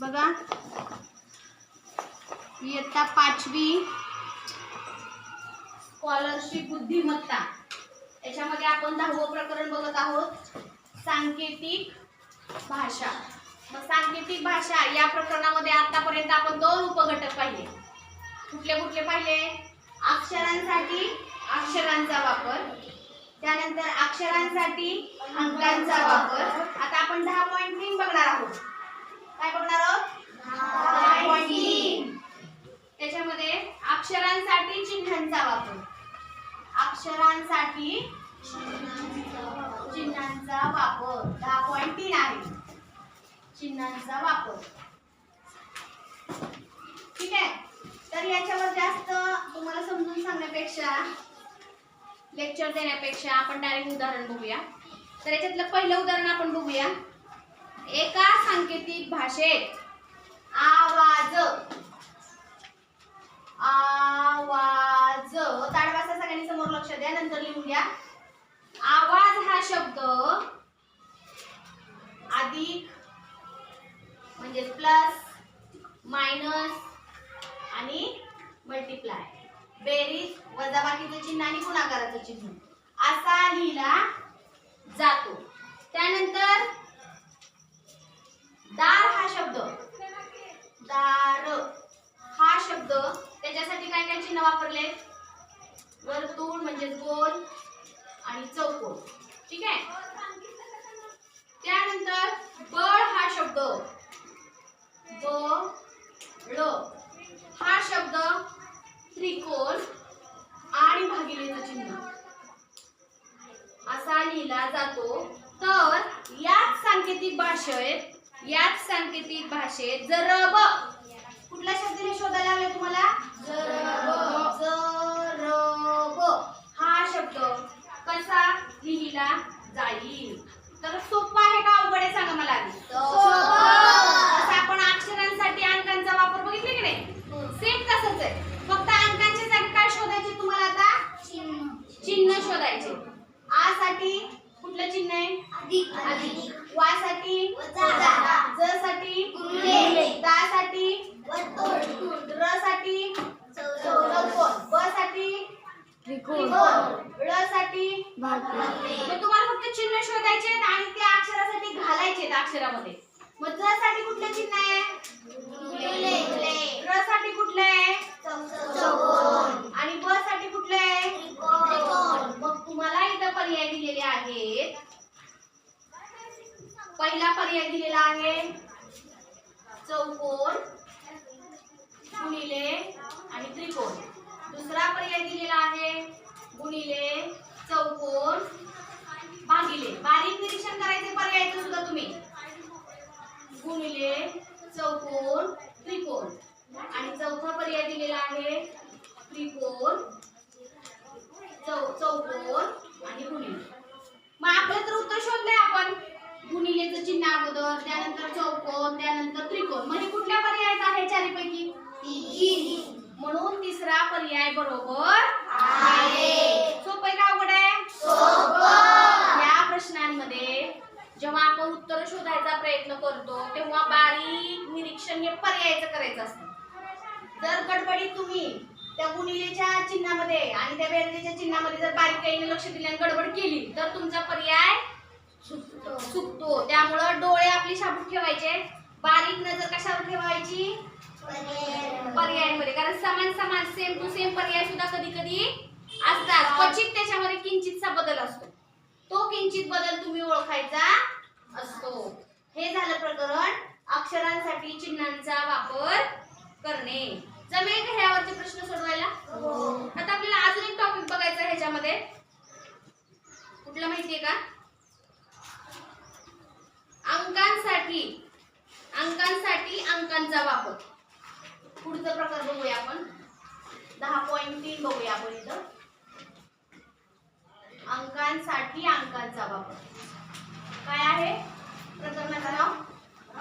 बघा. इयत्ता पाचवी स्कॉलरशिप बुद्धिमत्ता. याच्यामध्ये आपण दहावं प्रकरण बघत आहोत. सांकेतिक भाषा. मग सांकेतिक भाषा या प्रकरणामध्ये आतापर्यंत आपण दोन उपघटक पाहिले. कुठले कुठले पाहिले? अक्षरांसाठी अक्षरांचा वापर. त्यानंतर अक्षरांसाठी अंकांचा वापर. आता आपण दहा पॉईंट तीन बघणार आहोत. काय बघणार आहोत? त्याच्यामध्ये अक्षरांसाठी चिन्हांचा वापर. अक्षरांसाठी चिन्हांचा वापर. दहा पॉईंट तीन आहे. चिन्हांचा वापर. ठीक आहे? तर याच्यावर जास्त तुम्हाला समजून सांगण्यापेक्षा लेक्चर देण्यापेक्षा आपण डायरेक्ट उदाहरण बघूया. तर याच्यातलं पहिलं उदाहरण आपण बघूया. एका सांकेतिक भाषेत आवाज. आवाज. ताडवासा सगळ्यांनी समोर लक्ष द्या नंतर लिहून घ्या. आवाज हा शब्द अधिक म्हणजे प्लस मायनस आणि मल्टिप्लाय बेरीज वजाबाकीचं चिन्ह आणि गुणाकाराचं चिन्ह. असा लिहिला जातो. त्यानंतर दार हा शब्द. दार. हा शब्द त्याच्यासाठी काय काय चिन्ह वापरले? वर्तुळ म्हणजे गोल आणि चौकोन. ठीक आहे? त्यानंतर बळ हा शब्द. बळ. हा शब्द त्रिकोण आणि भागिलेचं चिन्ह. असा लिहिला जातो. तर याच सांकेतिक भाषेत याच सांकेतिक भाषेत जरब. कुठला शब्द शोधायला लागले तुम्हाला? जरब. जरब हा शब्द कसा लिहिला जाईल? तर सोपा आहे का अवघड आहे सांगा मला आधी. असं आपण अक्षरांसाठी अंकांचा वापर बघितले की नाही सेम तसंच आहे फक्त अंकांच्या जागी काय शोधायचे तुम्हाला आता चिन्ह शोधायचे आ साठी कुठलं चिन्ह आहे अधिक. अधिक वा साठी वजा. ज साठी गुणले. दा साठी वर्तुळ. र साठी चौकोन ब साठी त्रिकोण ळ साठी भागले. मग तुम्हाला फक्त चिन्ह शोधायचे आहेत आणि त्या अक्षरासाठी घालायचे आहेत अक्षरामध्ये. मग साठी कुठलं चिन्ह आहे? साठी कुठलं आहे. आणि ब साठी कुठलं आहे. मग तुम्हाला इथं पर्याय दिलेले आहेत. पहिला पर्याय दिलेला आहे. चौकोन. गुणिले आणि त्रिकोण दुसरा पर्याय दिलेला आहे गुणिले चौकोन भागिले बारीक निरीक्षण करायचे पर्याय सुद्धा तुम्ही गुणिले चौकोन त्रिकोण आणि चौथा पर्याय दिलेला आहे त्रिकोण चौ चौकोन आणि गुणिले मग आपलं तर उत्तर शोधलंय आपण गुणिलेचं चिन्ह अगोदर त्यानंतर चौकोन त्यानंतर त्रिकोण म्हणजे कुठल्या पर्यायात आहे चारीपैकी तीन. म्हणून तिसरा पर्याय बरोबर आहे. सोपं का अवघड आहे सोपं. या प्रश्नांमध्ये जेव्हा आपण उत्तर शोधायचा प्रयत्न करतो तेव्हा बारीक निरीक्षण हे पर्यायाचं करायचं असतं जर गडबडीत तुम्ही त्या गुणिलेच्या चिन्हामध्ये आणि त्या बेरजेच्या चिन्हामध्ये जर बारीक काही लक्ष दिले आणि गडबड केली तर तुमचा पर्याय चुकतो. चुकतो त्यामुळं डोळे आपली शाबूत ठेवायचे बारीक नजर कशावर ठेवायची. पर्यायांमध्ये कारण समान समान सेम टू सेम पर्याय सुद्धा कधी कधी असतात क्वचित त्याच्यामध्ये किंचितचा बदल असतो. तो किंचित बदल तुम्ही ओळखायचा असतो. हे झालं प्रकरण अक्षरांसाठी चिन्हांचा वापर करणे. जमेल का ह्यावरचे प्रश्न सोडवायला? हो. आता आपल्याला अजून एक टॉपिक बघायचा आहे ह्याच्यामध्ये. कुठलं माहितीये का? अंकांसाठी अंकांसाठी अंकांचा वापर. पुढचा प्रकार बघूया आपण. दहा पॉईंट तीन बघूया आपण इथं. अंकांसाठी अंकांचा वापर. काय आहे? प्रकरणाचं नाव?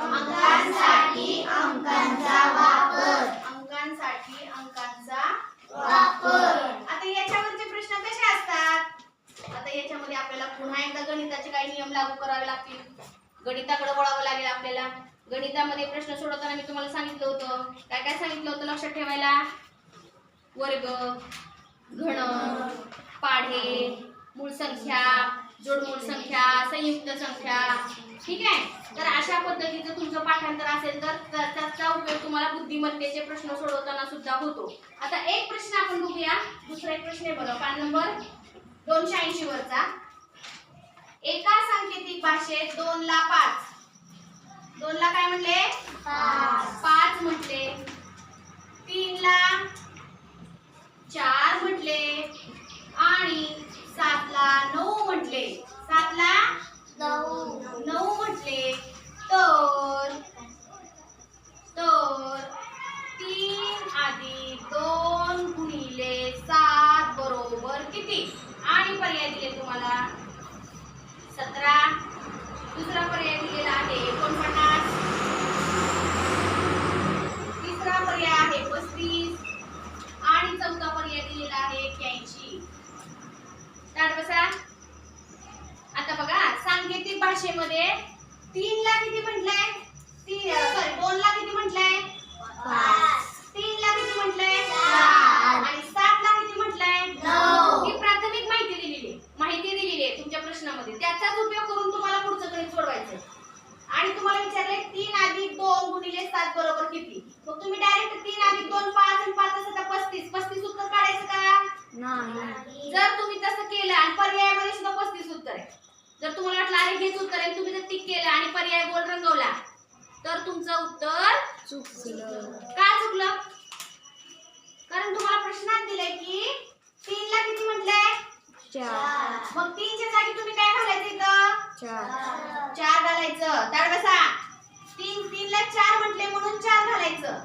अंकांसाठी अंकांचा वापर. अंकांसाठी अंकांचा वापर. आता याच्यावरचे प्रश्न कसे असतात? आता याच्यामध्ये आपल्याला पुन्हा एकदा गणिताचे काही नियम लागू करावे लागतील. गणिताकडे वळावं लागेल आपल्याला. गणितामध्ये प्रश्न सोडवताना मी तुम्हाला सांगितलं होतं. काय काय सांगितलं होतं लक्षात ठेवायला? वर्ग घन पाढे मूळ संख्या जोडमूळ संख्या संयुक्त संख्या. ठीक आहे? तर अशा पद्धतीचं तुमचं पाठांतर असेल तर त्याचा उपयोग तुम्हाला बुद्धिमत्तेचे प्रश्न सोडवताना सुद्धा होतो. आता एक प्रश्न आपण बघूया. दुसरा एक प्रश्न आहे बघा. पान नंबर दोनशे ऐंशी वरचा. एका सांकेतिक भाषेत दोन ला पाच. दोन ला काय म्हणले पाच. म्हटले. तीन ला चार म्हटले. आणि सात ला नऊ म्हटले. सात ला नऊ. नऊ म्हटले. तर तीन अधिक दोन गुणिले सात बरोबर किती आणि पर्याय दिले तुम्हाला सतरा दुसरा पर्याय दिलेला आहे एकोणपन्नास तिसरा पर्याय आहे पस्तीस आणि चौथा पर्याय दिलेला आहे एक्क्याऐंशी स्टार्ट बसा आता बघा भाषेमध्ये तीन ला किती म्हटलंय? तीन सॉरी दोन ला किती म्हटलंय. तीन ला किती म्हटलंय. आणि सात ला किती म्हटलंय. ही प्राथमिक माहिती दिलेली आहे. माहिती दिलेली आहे तुमच्या प्रश्नामध्ये. त्याचाच उपयोग करून तुम्हाला पुढचं गणित सोडवायचं आणि तुम्हाला विचारले तीन अधिक दोन गुणिले सात बरोबर किती? मग तुम्ही डायरेक्ट तीन अधिक दोन पाच आणि पाच असं तर पस्तीस. पस्तीस उत्तर काढायचं का. जर तुम्ही तसं केलं आणि पर्यायामध्ये सुद्धा पस्तीस उत्तर आहे. जर तुम्हाला वाटलं अरे हेच उत्तर आहे तुम्ही जर टिक केलं आणि पर्याय गोल रंगवला तर तुमचं उत्तर का चुकलं? कारण तुम्हाला प्रश्नात दिलंय की तीन ला किती म्हटलंय? चार. मग तीनच्या जागी तुम्ही काय घालायचं इथं? चार. चार घालायचं. तर बसा. तीन तीन ला चार म्हटले म्हणून चार घालायचं.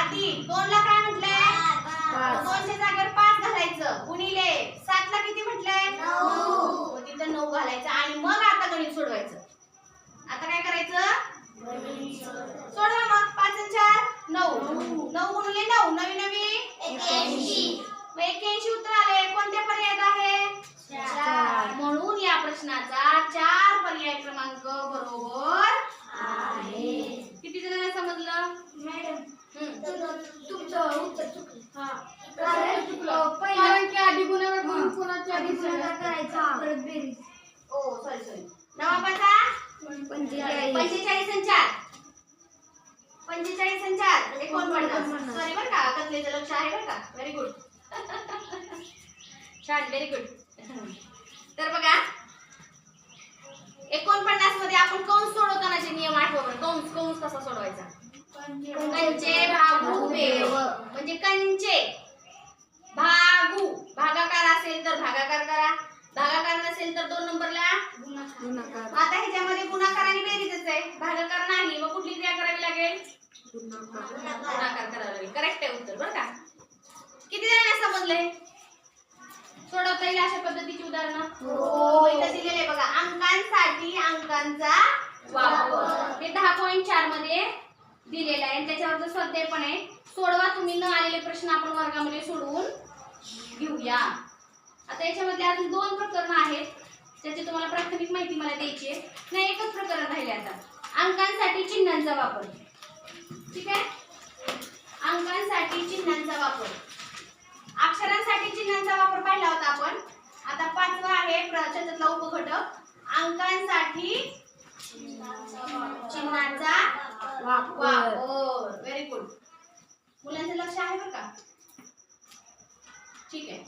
आधी दोन ला काय म्हटलंय. दोनच्या जागेवर पाच. घालायचं? गुणिले. सात ला किती म्हटलंय? तिथं नऊ घालायचं आणि मग आता गणित सोडवायचं. आता काय करायचं? सोडवा मग पाच आणि चार नऊ नऊ गुणिले नऊ नवी नवी एक्क्याऐंशी. मग एक्क्याऐंशी उत्तर आले कोणत्या पर्यायात आहे चार. म्हणून या प्रश्नाचा चार पर्याय क्रमांक बरोबर आहे. किती जणांना समजलं मॅडम हम्म. तुमचं उत्तर चुकलं हा. कारण की आधी गुन्हा गुण कोणाच्या आधी गुन्हा करायचा परत बेरीज ओ सॉरी सॉरी नवापाचा पंचेचाळीस आणि चार पंचेचाळीस आणि चार एकोणपन्नास एकोणपन्नास. सॉरी बरं का कथलेचं लक्ष आहे बरं का व्हेरी गुड छान व्हेरी गुड तर बघा एकोणपन्नासमध्ये आपण कंस सोडवतानाचे नियम आठवा बरं कंस कंस कसा सोडवायचा? कंचे भागू बेव म्हणजे कंचे. भागू. भागाकार असेल तर भागाकार करा. भागाकार नसेल तर दोन नंबरला आता ह्याच्यामध्ये गुणाकार आणि बेरीजच आहे. भागाकार नाही मग कुठली क्रिया करावी लागेल? गुणाकार. करावा लागेल. करेक्ट आहे उत्तर बरं का? किती जणांना समजलंय? सोडवता येईल अशा पद्धतीची उदाहरणं. हो. इथं दिलेले आहे बघा. अंकांसाठी अंकांचा वापर. हे दहा पॉईंट चारमध्ये दिलेलं आहे. आणि त्याच्यावरचं स्वाध्याय पण आहे. सोडवा तुम्ही न आलेले प्रश्न आपण वर्गामध्ये सोडवून घेऊया. आता याच्यामध्ये अजून दोन प्रकरणं आहेत. त्याची तुम्हाला प्राथमिक माहिती मला द्यायची आहे. नाही एकच प्रकरण राहिले आता. अंकांसाठी चिन्हांचा वापर. ठीक आहे? अंकांसाठी चिन्हांचा वापर. पाहिला होता आपण. आता पाचवा आहे प्र- त्याच्यातला उपघटक. अंकांसाठी चिन्हांचा वापर. व्हेरी गुड मुलांचं लक्ष आहे बरं का? ठीक आहे.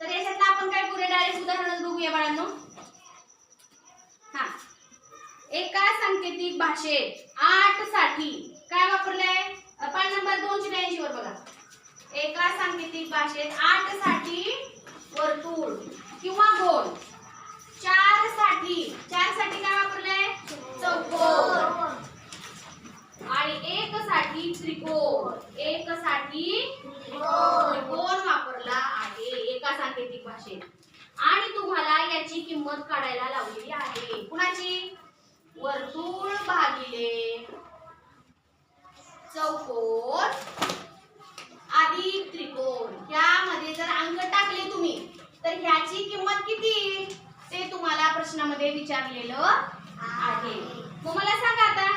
तर याच्यातलं आपण काय पुरे डायरेक्ट उदाहरण बघूया बाळांनो. हा. एका सांकेतिक भाषेत आठसाठी काय वापरलंय? पान नंबर दोनशे ब्याऐंशी वर बघा. एका सांकेतिक भाषेत आठसाठी वर्तुळ किंवा गोल. चारसाठी चारसाठी काय वापरलंय? चौकोन. आणि एक साठी त्रिकोण. एक साठी त्रिकोण वापरला आहे एका सांकेतिक भाषेत आणि तुम्हाला याची किंमत काढायला लावलेली आहे कुणाची वर्तुळ भागिले चौकोन अधिक त्रिकोण यामध्ये जर अंक टाकले तुम्ही तर ह्याची किंमत किती? ते तुम्हाला प्रश्नामध्ये विचारलेलं आहे मग मला सांगा आता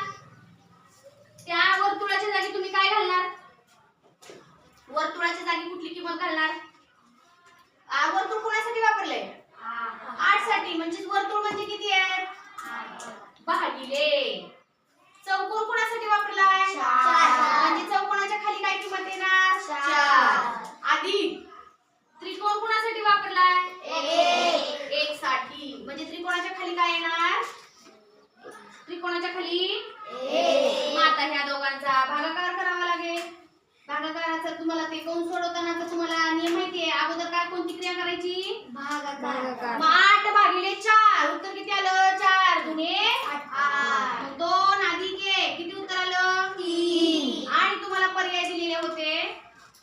तर तुम्हाला ते कोण सोडवताना तर तुम्हाला नियम माहिती आहे अगोदर काय कोणती क्रिया करायची भागाकार मग आठ भागिले चार उत्तर किती आलं चार दुने आठ. मग दोन अधिक एक किती उत्तर आलं तीन. आणि तुम्हाला पर्याय दिलेले होते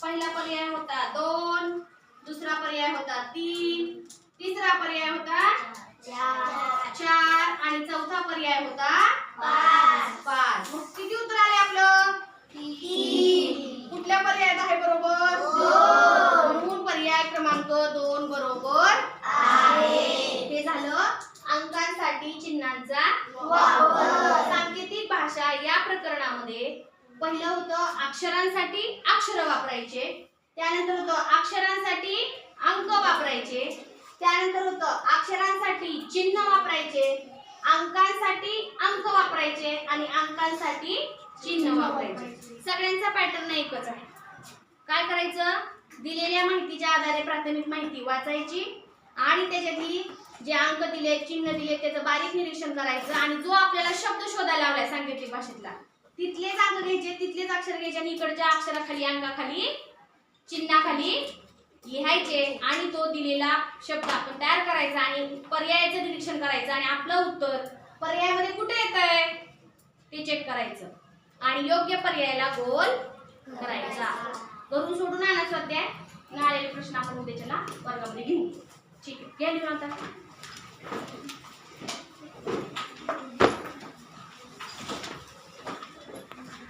पहिला पर्याय होता दोन दुसरा पर्याय होता तीन तिसरा पर्याय होता चार चार आणि चौथा पर्याय होता पाच. पाच मग किती उत्तर आले आपलं तीन. कुठल्या पर्यायात आहे बरोबर दोन. म्हणून पर्याय क्रमांक दोन बरोबर आहे. हे झालं अंकांसाठी चिन्हांचा वापर. सांकेतिक भाषा या प्रकरणामध्ये. पहिलं होतं अक्षरांसाठी अक्षर वापरायचे. त्यानंतर होतं अक्षरांसाठी अंक वापरायचे. त्यानंतर होतं अक्षरांसाठी चिन्ह वापरायचे. अंकांसाठी अंक वापरायचे आणि अंकांसाठी चिन्ह वापरायचे. सगळ्यांचा पॅटर्न एकच आहे. काय करायचं? दिलेल्या माहितीच्या आधारे प्राथमिक माहिती वाचायची आणि त्याच्यातली जे अंक दिले चिन्ह दिले त्याचं बारीक निरीक्षण करायचं आणि जो आपल्याला शब्द शोधायला लावलाय सांकेतिक भाषेतला तिथलेच अंक घ्यायचे तिथलेच अक्षर घ्यायचे आणि इकडच्या अक्षराखाली अंकाखाली चिन्हाखाली लिहायचे आणि तो दिलेला शब्द आपण तयार करायचा आणि पर्यायाचं निरीक्षण करायचं आणि आपलं उत्तर पर्यायामध्ये कुठे येत आहे ते चेक करायचं आणि योग्य पर्यायाला गोल करायचा. करून सोडून आणा सध्या. आलेले प्रश्न आपण उद्याच्या वर्गामध्ये घेऊ. ठीक आहे. घ्या लिहून आता